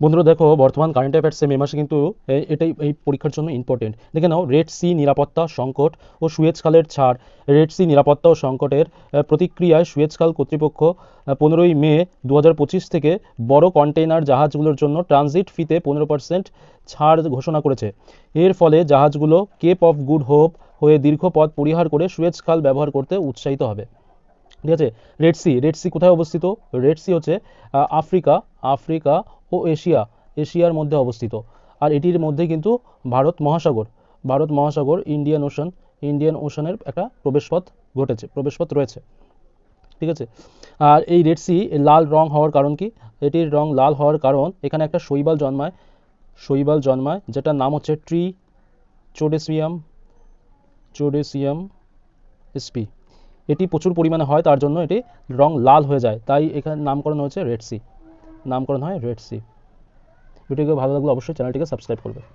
বন্ধুরা দেখো, বর্তমান কারেন্ট অ্যাফেয়ার্সে মে মাসে কিন্তু এটাই, এই পরীক্ষার জন্য ইম্পর্টেন্ট দেখে নাও রেড সি নিরাপত্তা সংকট ও সুয়েজ খালের ছাড়। রেড সি নিরাপত্তা ও সংকটের প্রতিক্রিয়ায় সুয়েজ খাল কর্তৃপক্ষ পনেরোই মে দু হাজার পঁচিশ থেকে বড় কন্টেইনার জাহাজগুলোর জন্য ট্রানজিট ফিতে পনেরো পার্সেন্ট ছাড় ঘোষণা করেছে। এর ফলে জাহাজগুলো কেপ অফ গুড হোপ হয়ে দীর্ঘ পথ পরিহার করে সুয়েজ খাল ব্যবহার করতে উৎসাহিত হবে। ঠিক আছে? রেড সি রেড সি কোথায় অবস্থিত? রেড সি হচ্ছে আফ্রিকা আফ্রিকা ও এশিয়া, এশিয়ার মধ্যে অবস্থিত। আর এটির মধ্যে কিন্তু ভারত মহাসাগর। ভারত মহাসাগর ইন্ডিয়ান ওশান ইন্ডিয়ান ওশানের একটা প্রবেশপথ ঘটেছে, প্রবেশপথ রয়েছে। ঠিক আছে? আর এই রেড সি লাল রং হওয়ার কারণ কি? এটির রং লাল হওয়ার কারণ এখানে একটা শৈবাল জন্মায়। শৈবাল জন্মায়, যেটার নাম হচ্ছে ট্রি চোডেসিয়াম চোডেসিয়াম এসপি এটি প্রচুর পরিমাণে হয়, তার জন্য এটি রং লাল হয়ে যায়। তাই এখানে নামকরণ হয়েছে রেড সি নামকরণ হয় রেড সি ভিডিওকে ভালো লাগলে অবশ্যই চ্যানেলটিকে সাবস্ক্রাইব করবে।